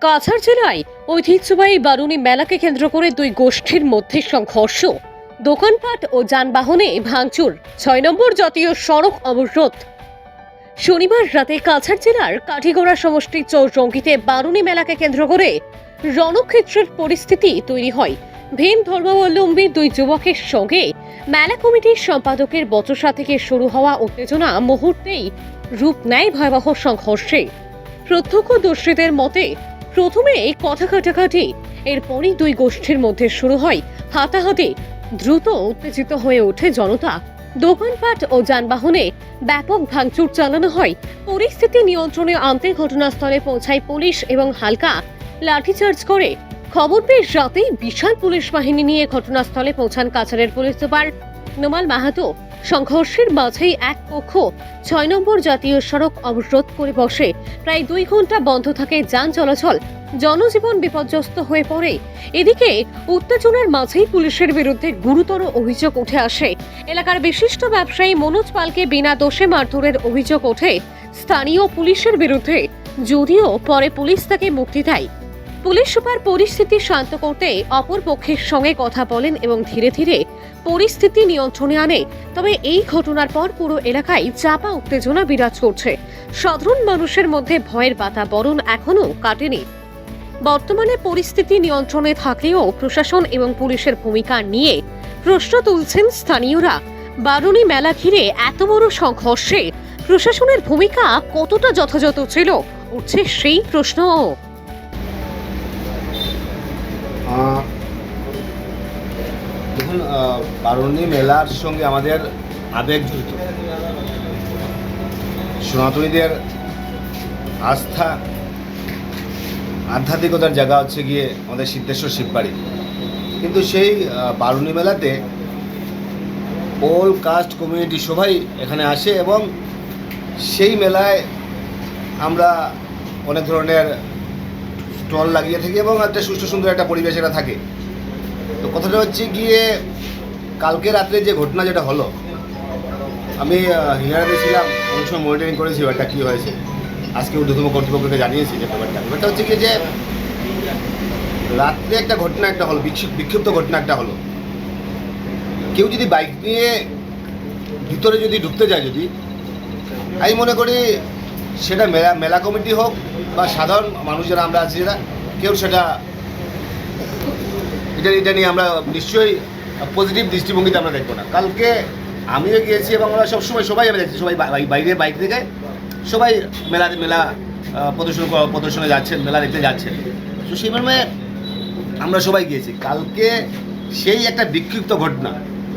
কাছাড় জেলায় ঐতিহ্যবাহী বারুণী মেলাকে কেন্দ্র করে দুই গোষ্ঠীর মধ্যে সংঘর্ষ। দোকানপাট ও যানবাহনে ভাঙচুর, ছয় নম্বর জাতীয় সড়ক অবরোধ। শনিবার রাতে কাছাড় জেলার কাঠিগড়া সমষ্টির চৌরঙ্গিতে বারুণী মেলাকে কেন্দ্র করে রণক্ষেত্রের পরিস্থিতি তৈরি হয়। ভীম ধর্মাবলম্বী দুই যুবকের সঙ্গে মেলা কমিটির সম্পাদকের বচসা থেকে শুরু হওয়া উত্তেজনা মুহূর্তেই রূপ নেয় ভয়াবহ সংঘর্ষে। প্রত্যক্ষদর্শীদের মতে প্রথমে এই কথা কাটাকাটি, এরপরই দুই গোষ্ঠীর মধ্যে শুরু হয় হাতাহাতি। দ্রুত উত্তেজিত হয়ে ওঠে জনতা। দোকানপাট ও যানবাহনে ব্যাপক ভাঙচুর চালানো হয়। পরিস্থিতি নিয়ন্ত্রণে আনতে ঘটনাস্থলে পৌঁছায় পুলিশ এবং হালকা লাঠিচার্জ করে। খবর পেয়ে রাতেই বিশাল পুলিশ বাহিনী নিয়ে ঘটনাস্থলে পৌঁছান কাছাড়ের পুলিশ সুপার নোমাল মাহাতো। সংঘর্ষের মাঝেই এক পক্ষ ছয় নম্বর জাতীয় সড়ক অবরোধ করে বসে। প্রায় দুই ঘণ্টা বন্ধ থাকে যান চলাচল, জনজীবন বিপর্যস্ত হয়ে পড়ে। এদিকে উত্তেজনার মাঝেই পুলিশের বিরুদ্ধে গুরুতর অভিযোগ উঠে আসে। এলাকার বিশিষ্ট ব্যবসায়ী মনোজ পালকে বিনা দোষে মারধরের অভিযোগ ওঠে। স্থানীয় পুলিশের বিরুদ্ধে, যদিও পরে পুলিশ তাকে মুক্তি দেয়। পুলিশ সুপার পরিস্থিতি শান্ত করতে অপর পক্ষের সঙ্গে কথা বলেন এবং ধীরে ধীরে পরিস্থিতি নিয়ন্ত্রণে আনে। তবে এই ঘটনার পর পুরো এলাকায় চাপা উত্তেজনা বিরাজ করছে। সাধারণ মানুষের মধ্যে ভয়ের বাতাবরণ এখনও কাটেনি। বর্তমানে পরিস্থিতি নিয়ন্ত্রণে থাকলেও প্রশাসন এবং পুলিশের ভূমিকা নিয়ে প্রশ্ন তুলছেন স্থানীয়রা। বারুণী মেলা ঘিরে এত বড় সংঘর্ষে প্রশাসনের ভূমিকা কতটা যথাযথ ছিল? উঠছে সেই প্রশ্নও। দেখুন বারুণী মেলার সঙ্গে আমাদের আবেগ জড়িত। সনাতনীদের আস্থা, আধ্যাত্মিকতার জায়গা হচ্ছে গিয়ে আমাদের সিদ্ধেশ্বর শিববাড়ি। কিন্তু সেই বারুণী মেলাতে অল কাস্ট কমিউনিটি সবাই এখানে আসে এবং সেই মেলায় আমরা অনেক ধরনের স্টল লাগিয়ে থাকি এবং একটা সুস্থ সুন্দর একটা পরিবেশ এটা থাকে। তো কথাটা হচ্ছে গিয়ে, কালকে রাত্রে যে ঘটনা যেটা হলো, আমি হিয়ারাতে ছিলাম, অনেক সময় মনিটরিং করেছি ব্যাপারটা কী হয়েছে। আজকে ঊর্ধ্বতম কর্তৃপক্ষকে জানিয়েছি যে ব্যাপারটা। ব্যাপারটা হচ্ছে কি যে, রাত্রে একটা ঘটনা একটা হলো বিক্ষিপ্ত ঘটনা একটা হলো। কেউ যদি বাইক নিয়ে ভিতরে যদি ঢুকতে যায় যদি, আমি মনে করি সেটা মেলা মেলা কমিটি হোক বা সাধারণ মানুষ যারা আমরা আছি, যারা কেউ সেটা এটা এটা নিয়ে আমরা নিশ্চয়ই পজিটিভ দৃষ্টিভঙ্গিতে আমরা দেখব না। কালকে আমিও গিয়েছি এবং আমরা সবসময় সবাই আমি দেখছি, সবাই বাইরে বাইক থেকে সবাই মেলা মেলা প্রদর্শন প্রদর্শনে যাচ্ছেন, মেলা দেখতে যাচ্ছেন। তো সেই মর্মে আমরা সবাই গিয়েছি। কালকে সেই একটা বিক্ষিপ্ত ঘটনা।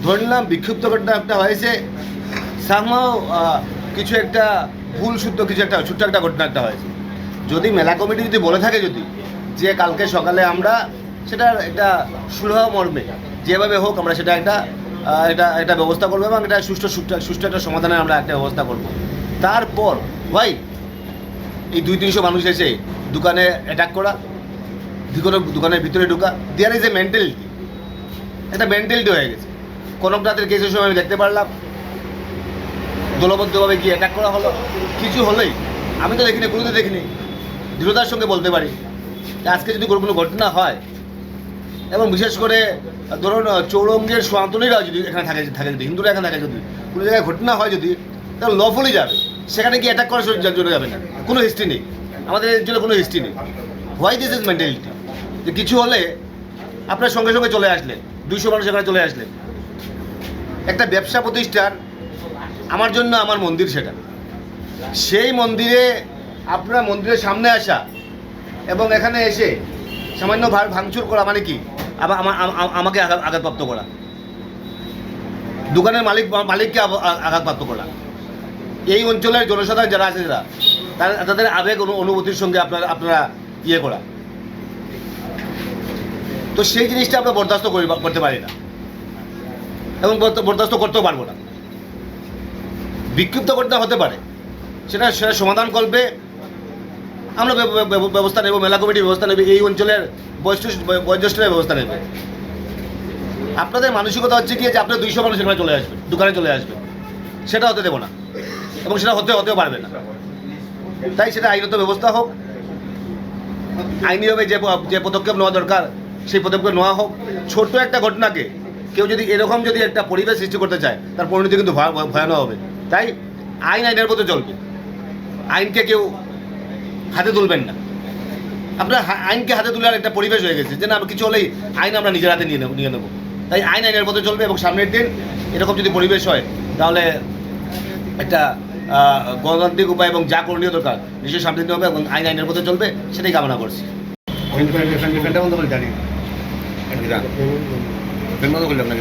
ধরে নিলাম বিক্ষিপ্ত ঘটনা একটা হয়েছে সামহাও কিছু একটা ভুল, শুদ্ধ কিছু একটা, ছোট্ট একটা ঘটনা একটা হয়েছে। যদি মেলা কমিটি যদি বলে থাকে যদি, যে কালকে সকালে আমরা সেটা একটা সুলভ মর্মে, যেভাবে হোক আমরা সেটা একটা এটা, একটা ব্যবস্থা করব এবং এটা সুষ্ঠু সুষ্ঠু সুষ্ঠু একটা সমাধানের আমরা একটা ব্যবস্থা করব। তারপর, ভাই, এই দুই, তিনশো মানুষ এসে দোকানে অ্যাটাক করা দোকানের দোকানের ভিতরে ঢোকা দেয়ার ইজ এ মেন্টালিটি একটা মেন্টালিটি হয়ে গেছে। কনক রাতের কেসের সময় আমি দেখতে পারলাম। দলবদ্ধভাবে গিয়ে অ্যাটাক করা হলো। কিছু হলেই, আমি তো দেখিনি কোনোদিন দেখিনি। দৃঢ়তার সঙ্গে বলতে পারি। আজকে যদি কোনো কোনো ঘটনা হয়, এবং বিশেষ করে, ধরুন, চৌরঙ্গের সনাতনীরা যদি এখানে থাকে থাকে যদি, হিন্দুরা এখানে থাকে যদি, কোনো জায়গায় ঘটনা হয় যদি, তাহলে লফুলি যাবে। সেখানে গিয়ে অ্যাটাক করার জন্য যাবে না। কোনো হিস্ট্রি নেই। আমাদের জন্য কোনো হিস্ট্রি নেই। হোয়াই দিস ইজ মেন্টালিটি যে কিছু হলে আপনার সঙ্গে সঙ্গে চলে আসলেন দুইশো মানুষ এখানে চলে আসলেন একটা ব্যবসা প্রতিষ্ঠান আমার জন্য আমার মন্দির সেটা। সেই মন্দিরে আপনার মন্দিরের সামনে আসা এবং এখানে এসে সামান্য ভার ভাঙচুর করা মানে কি? আমা- আমাকে আঘাত- আঘাতপ্রাপ্ত করা। দোকানের মালিক মালিককে আঘাতপ্রাপ্ত করা। এই অঞ্চলের জনসাধারণ যারা আছে যারা তাদের আবেগ অনু- অনুভূতির সঙ্গে আপনারা আপনারা ইয়ে করা। তো সেই জিনিসটা আমরা বরদাস্ত করি করতে পারি না। এবং বরদাস্ত করতেও পারব না। বিক্ষিপ্ত ঘটনা হতে পারে। সেটা সেটা সমাধান করবে আমরা ব্যব- ব্যব- ব্যবস্থা নেব, মেলা কমিটি ব্যবস্থা নেবে, এই অঞ্চলের বয়োজ্যেষ্ঠ বয়োজ্যেষ্ঠরা ব্যবস্থা নেবে। আপনাদের মানসিকতা হচ্ছে কি যে আপনার দুইশো মানুষ এখানে চলে আসবে দোকানে চলে আসবে সেটা হতে দেবো না এবং সেটা হতে হতেও পারবে না। তাই সেটা আইনত ব্যবস্থা হোক আইনিভাবে যে যে পদক্ষেপ নেওয়া দরকার, সেই পদক্ষেপ নেওয়া হোক। ছোট্ট একটা ঘটনাকে কেউ যদি এরকম যদি একটা পরিবেশ সৃষ্টি করতে চায়, তার পরিণতি কিন্তু ভয়া- ভয়ানক হবে। তাই আইন আইনের মতো চলবে আইনকে কেউ হাতে তুলবেন না। আপনার আইনকে হাতে তোলার একটা পরিবেশ হয়ে গেছে যে না কিছু হলেই আইন আমরা নিজের হাতে নিয়ে নেব নিয়ে নেব। তাই আইন আইনের মতো চলবে এবং সামনের দিন এরকম যদি পরিবেশ হয় তাহলে একটা গণতান্ত্রিক উপায় এবং যা করণীয় দরকার নিশ্চয়ই সামনে দিতে হবে এবং আইন আইনের মতো চলবে সেটাই কামনা করছি। ফ্যানটা বন্ধ করে দাঁড়িয়ে। বন্ধ করলাম না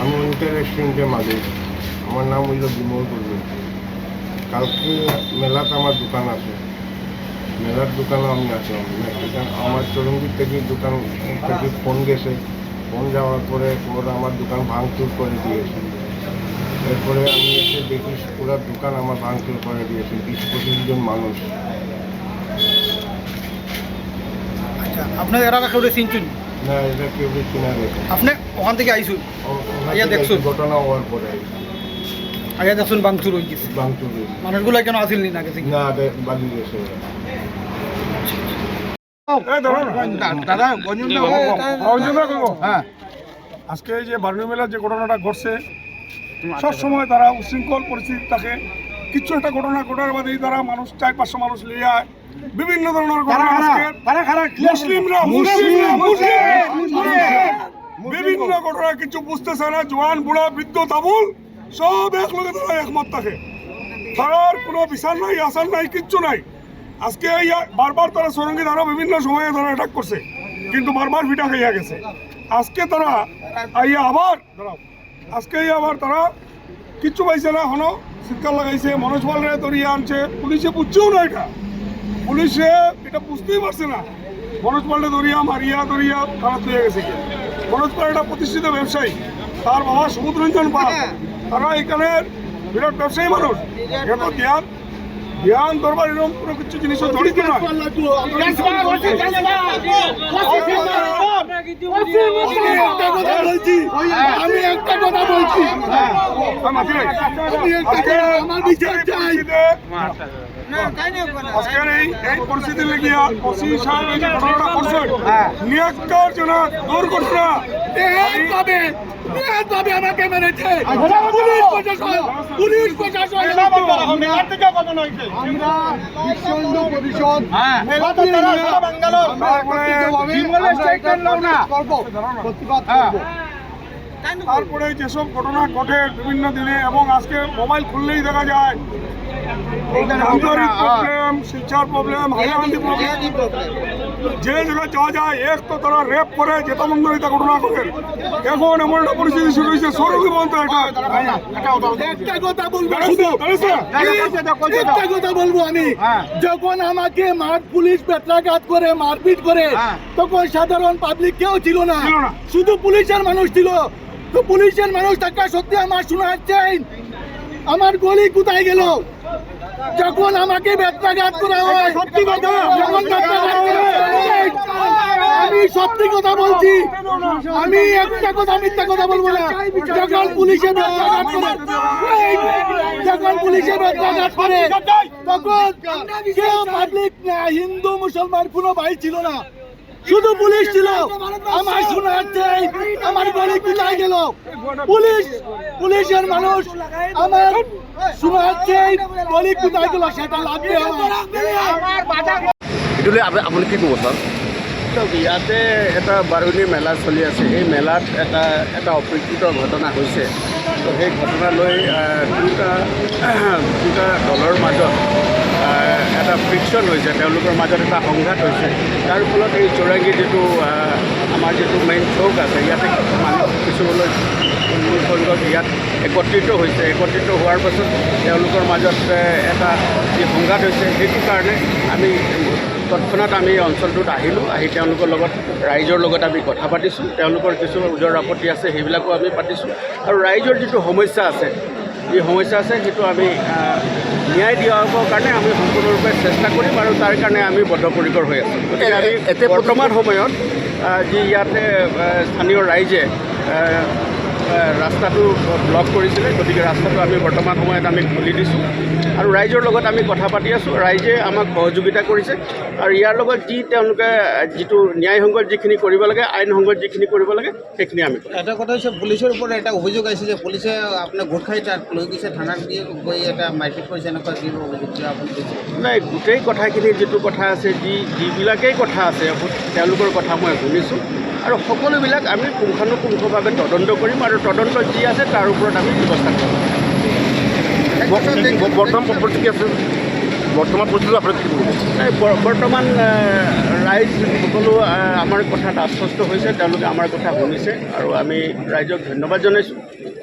আমি অনিতা রেস্টুরেন্টের মালিক। আমার নাম হইল বিমল কর্মী কালকে মেলাতে আমার দোকান আছে। মেলার দোকানও আমি এখানে আমার চরঙ্গীর থেকে দোকান থেকে ফোন গেছে। ফোন যাওয়ার পরে ওরা আমার দোকান ভাঙচুর করে দিয়েছে। এরপরে আমি এসে দেখি পুরো দোকান আমার ভাঙচুর করে দিয়েছে। বিশ পঁচিশ জন মানুষ। আচ্ছা আপনার এলাকা কেউ চিনছুন না এটা কেউ কিনা গেছে আপনি ওখান থেকে আইসুন। আইয়া দেখছুন? ঘটনা হওয়ার পরে। আগে দেখুন বাংচুর হয়ে গেছে। ভাঙচুর মানুষগুলো কেন আসিল না গেছে। না। বালি গেছে ওরা। হ্যাঁ। আজকে এই যে বারুণী মেলার যে ঘটনাটা ঘটছে সব সময় তারা উশৃঙ্খল পরিস্থিতি থাকে কিছু একটা ঘটনা ঘটার বাদেই তারা মানুষ চার পাঁচশো মানুষ লিয়ে আয় বিভিন্ন ধরনের মুসলিমরা বিভিন্ন ঘটনা কিছু বুঝতেছে না জোয়ান বুড়া বৃদ্ধ তাবুল সব একলগে তারা একমত থাকে। তারার কোনো বিচার নাই আসার নাই কিচ্ছু নাই। আজকে বারবার তারা সরঙ্গী তারা বিভিন্ন সময়ে তারা অ্যাটাক করছে কিন্তু বারবার ভিটা খাইয়া গেছে। আজকে তারা আইয়া আবার আজকে আবার তারা কিচ্ছু পাইছে না এখনও শীতকাল লাগাইছে মনোজ পালরে ধরিয়ে আনছে পুলিশে বুঝছেও না এটা। পুলিশে এটা বুঝতেই পারছে না মনোজ পাল্টে দরিয়া মারিয়া দরিয়া খারাপ হয়ে গেছে মনোজ পাল একটা প্রতিষ্ঠিত ব্যবসায়ী তার বাবা সমুদ্র রঞ্জন পাল তারা এখানে বিরাট ব্যবসায়ী মানুষ এত ধ্যান ধ্যান দরবার এরকম কোনো কিছু জিনিস জড়িত না আমি একটা কথা বলছি আজকের এই এই পরিস্থিতি লেগিয়া ওসি সাহেব এই যে ঘটনাটা করছেন নিয়াক্কার জন্য দূর করছে না। পাবে পাবে আমাকে মেরেছে। পুলিশ প্রশাসন পুলিশ প্রশাসন। আমরা বিশ্ব পরিষদ প্রতিবাদ করব। তারপরে যেসব ঘটনা ঘটে বিভিন্ন দিনে এবং আজকে মোবাইল খুললেই দেখা যায় আন্তরিক প্রবলেম শিক্ষার প্রবলেম হাইলাকান্দি প্রবলেম যে জায়গায় যাওয়া যায় এক তো তারা রেপ করে ঘটনা করে এখন এমন একটা পরিস্থিতি শুরু হয়েছে বলতে এটা। একটা কথা বলব। একটা কথা আমি। যখন আমাকে মাঠ পুলিশ বেত্রাঘাত করে মারপিট করে তখন সাধারণ পাবলিক কেউ ছিল না। শুধু পুলিশের মানুষ ছিল। তো পুলিশের মানুষ থাকা সত্যি আমার শোনাচ্ছেন আমার গলি কোথায় গেল? যখন আমাকে বেত্রাঘাত করা হয়, সত্যি কথা, যখন আমি সত্যি কথা বলছি, আমি একটা কথা মিথ্যা কথা বলব না। যখন পুলিশের বেত্রাঘাত করে যখন পুলিশের বেত্রাঘাত করে, তখন কেউ পাবলিক না হিন্দু, মুসলমান কোনো ভাই ছিল না। শুধু পুলিশ ছিল। আমার শোনা যাচ্ছে আমার গলি কোথায় গেল? পুলিশ পুলিশের মানুষ আমার শোনা যাচ্ছে গলি কোথায় গেল সেটা লাগবে আমার। এইটোলৈ আপুনি কি ক'ব ছাৰ ইয়াতে এটা বাৰুণী মেলা চলি আছে। এই মেলাত এটা এটা অপ্ৰীকৃত ঘটনা হৈছে। তো সেই ঘটনা লৈ আহ, দুটা দুটা দলৰ মাজত এটা ফ্ৰিকশ্যন হৈছে তেওঁলোকৰ মাজত এটা সংঘাত হৈছে। তাৰ ফলত এই চৌৰাঙ্গী যিটো আমাৰ যিটো মেইন চৌক আছে ইয়াতে মানুহ কিছুলৈ সংখ্যক ইয়াত একত্ৰিত হৈছে। একত্ৰিত হোৱাৰ পাছত তেওঁলোকৰ মাজত এটা যি সংঘাত হৈছে সেইটো কাৰণে আমি তৎক্ষণাত আমি এই অঞ্চলটোত আহিলোঁ আহি তেওঁলোকৰ লগত ৰাইজৰ লগত আমি কথা পাতিছোঁ। তেওঁলোকৰ কিছু ওজৰ আপত্তি আছে সেইবিলাকো আমি পাতিছোঁ। আৰু ৰাইজৰ যিটো সমস্যা আছে যি সমস্যা আছে সেইটো আমি ন্যায় দিয়াবৰ কাৰণে আমি সম্পূৰ্ণৰূপে চেষ্টা কৰিম আৰু তাৰ কাৰণে আমি বদ্ধপৰিকৰ হৈ আছোঁ। গতিকে আমি বৰ্তমান সময়ত যি ইয়াতে স্থানীয় ৰাইজে ৰাস্তাটো ব্লক কৰিছিলে গতিকে ৰাস্তাটো আমি বৰ্তমান সময়ত আমি খুলি দিছোঁ। আৰু ৰাইজৰ লগত আমি কথা পাতি আছোঁ। ৰাইজে আমাক সহযোগিতা কৰিছে। আৰু ইয়াৰ লগত যি তেওঁলোকে যিটো ন্যায়সংগত যিখিনি কৰিব লাগে আইনসংগত যিখিনি কৰিব লাগে সেইখিনি আমি। এটা কথা হৈছে পুলিচৰ ওপৰত এটা অভিযোগ আহিছে যে পুলিচে আপোনাৰ গোট খাই তাত লৈ গৈছে থানাত গৈ গৈ এটা মাৰপিট কৰিছে এনেকুৱা কি অভিযোগ আপুনি নাই গোটেই কথাখিনি যিটো কথা আছে যি যিবিলাকেই কথা আছে তেওঁলোকৰ কথা মই শুনিছোঁ। আৰু সকলোবিলাক আমি পুংখানুপুংখভাৱে তদন্ত কৰিম আৰু তদন্ত যি আছে তাৰ ওপৰত আমি ব্যৱস্থা কৰিম। বর্তমান পরিস্থিতি আছে? বর্তমান পরিস্থিতি আপনার কি নাই, বৰ- বৰ্তমান ৰাইজ সকলো আমাৰ কথাত আশ্বস্ত হৈছে তেওঁলোকে আমাৰ কথা শুনিছে আৰু আমি ৰাইজক ধন্যবাদ জনাইছোঁ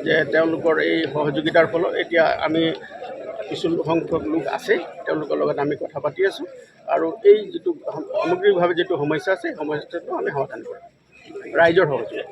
যে তেওঁলোকৰ এই সহযোগিতাৰ ফলত এতিয়া আমি কিছু সংখ্যক লোক আছে তেওঁলোকৰ লগত আমি কথা পাতি আছোঁ আৰু এই যিটো সামগ্ৰিকভাৱে যিটো সমস্যা আছে সমস্যাটো আমি সমাধান কৰিম। ৰাইজৰ সহযোগিতা।